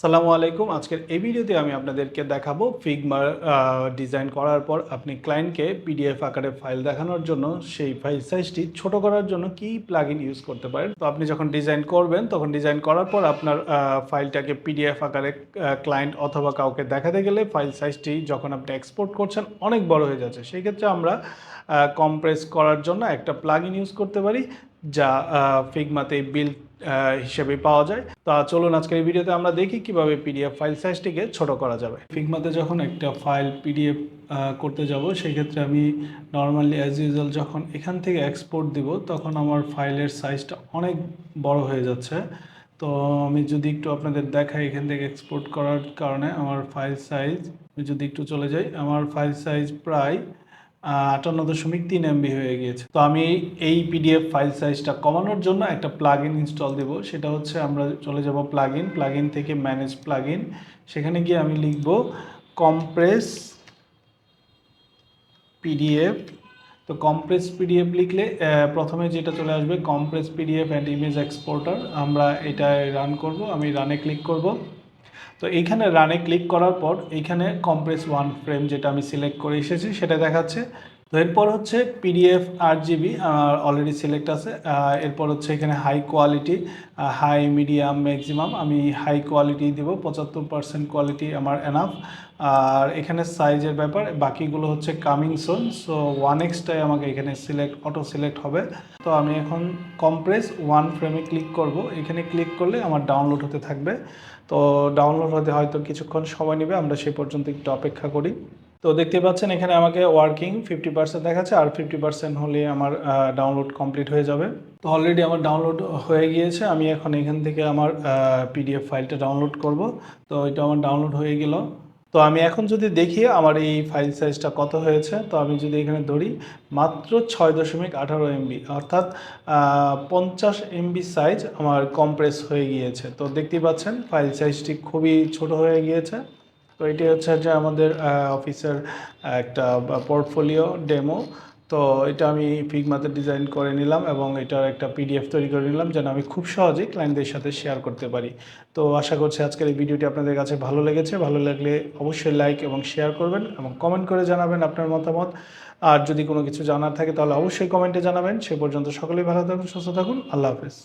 সালামু আলাইকুম। আজকের এই ভিডিওতে আমি আপনাদেরকে দেখাবো ফিগমার ডিজাইন করার পর আপনি ক্লায়েন্টকে পিডিএফ আকারে ফাইল দেখানোর জন্য সেই ফাইল সাইজটি ছোট করার জন্য কি প্লাগইন ইউজ করতে পারেন। তো আপনি যখন ডিজাইন করবেন, তখন ডিজাইন করার পর আপনার ফাইলটাকে পিডিএফ আকারে ক্লায়েন্ট অথবা কাউকে দেখাতে গেলে ফাইল সাইজটি যখন আপনি এক্সপোর্ট করছেন, অনেক বড় হয়ে যাচ্ছে। সেই ক্ষেত্রে আমরা কম্প্রেস করার জন্য একটা প্লাগইন ইউজ করতে পারি। যা ফিগমাতে বিল্ড হিসেবে পাওয়া যায়। তা চলুন আজকের এই ভিডিওতে আমরা দেখি কীভাবে পিডিএফ ফাইল সাইজটিকে ছোট করা যাবে। ফিগমাতে যখন একটা ফাইল পিডিএফ করতে যাব সেই ক্ষেত্রে আমি নর্মালি অ্যাজ ইউজুয়াল যখন এখান থেকে এক্সপোর্ট দিব, তখন আমার ফাইলের সাইজটা অনেক বড় হয়ে যাচ্ছে। তো আমি যদি একটু আপনাদের দেখাই এখান থেকে এক্সপোর্ট করার কারণে, আমার ফাইল সাইজ যদি একটু চলে যাই, আমার ফাইল সাইজ প্রায় আটান্ন দশমিক তিন এমবি হয়ে গিয়েছে। তো আমি এই পিডিএফ ফাইল সাইজটা কমানোর জন্য একটা প্লাগ ইন ইনস্টল দেব। সেটা হচ্ছে আমরা চলে যাব প্লাগ ইন প্লাগ ইন থেকে ম্যানেজ প্লাগ ইন সেখানে গিয়ে আমি লিখব কম্প্রেস পিডিএফ তো কম্প্রেস পিডিএফ লিখলে প্রথমে যেটা চলে আসবে compress PDF and image exporter আমরা এটা রান করব, আমি রানে ক্লিক করব। তো এইখানে রানে ক্লিক করার পর এইখানে কম্প্রেস ওয়ান ফ্রেম যেটা আমি সিলেক্ট করে এসেছি, সেটা দেখাচ্ছে। তো এরপর হচ্ছে পিডিএফ আট জিবি অলরেডি সিলেক্ট আছে। এরপর হচ্ছে এখানে high quality high medium maximum আমি হাই কোয়ালিটি দিব, পঁচাত্তর পার্সেন্ট কোয়ালিটি আমার এনাফ আর এখানে সাইজের ব্যাপার, বাকিগুলো হচ্ছে কামিং সোন সো ওয়ান এক্সটাই আমাকে এখানে সিলেক্ট অটো সিলেক্ট হবে। তো আমি এখন কম্প্রেস ওয়ান ফ্রেমে ক্লিক করব। এখানে ক্লিক করলে আমার ডাউনলোড হতে থাকবে। তো ডাউনলোড হতে হয়তো কিছুক্ষণ সময় নেবে, আমরা সেই পর্যন্ত একটু অপেক্ষা করি। তো দেখতে পাচ্ছেন এখানে আমাকে ওয়ার্কিং ফিফটি পার্সেন্ট দেখাচ্ছে আর ফিফটি পার্সেন্ট হলে আমার ডাউনলোড কমপ্লিট হয়ে যাবে। তো অলরেডি আমার ডাউনলোড হয়ে গিয়েছে। আমি এখন এখান থেকে আমার পিডিএফ ফাইলটা ডাউনলোড করব। তো এটা আমার ডাউনলোড হয়ে গেল। তো আমি এখন যদি দেখি আমার এই ফাইল সাইজটা কত হয়েছে, তো আমি যদি এখানে ধরি, মাত্র ছয় দশমিক আঠারো এমবি অর্থাৎ পঞ্চাশ এমবি সাইজ আমার কম্প্রেস হয়ে গিয়েছে। তো দেখতেই পাচ্ছেন ফাইল সাইজটি খুবই ছোট হয়ে গিয়েছে। তো এটি হচ্ছে যে আমাদের অফিসের একটা পোর্টফোলিও ডেমো তো এটা আমি ফিগমাতে ডিজাইন করে নিলাম এবং এটার একটা পিডিএফ তৈরি করে নিলাম যেন আমি খুব সহজেই ক্লায়েন্টদের সাথে শেয়ার করতে পারি। তো আশা করছি আজকের এই ভিডিওটি আপনাদের কাছে ভালো লেগেছে। ভালো লাগলে অবশ্যই লাইক এবং শেয়ার করবেন এবং কমেন্ট করে জানাবেন আপনার মতামত। আর যদি কোনো কিছু জানার থাকে তাহলে অবশ্যই কমেন্টে জানাবেন। সে পর্যন্ত সকলেই ভালো থাকুন, সুস্থ থাকুন। আল্লাহ হাফেজ।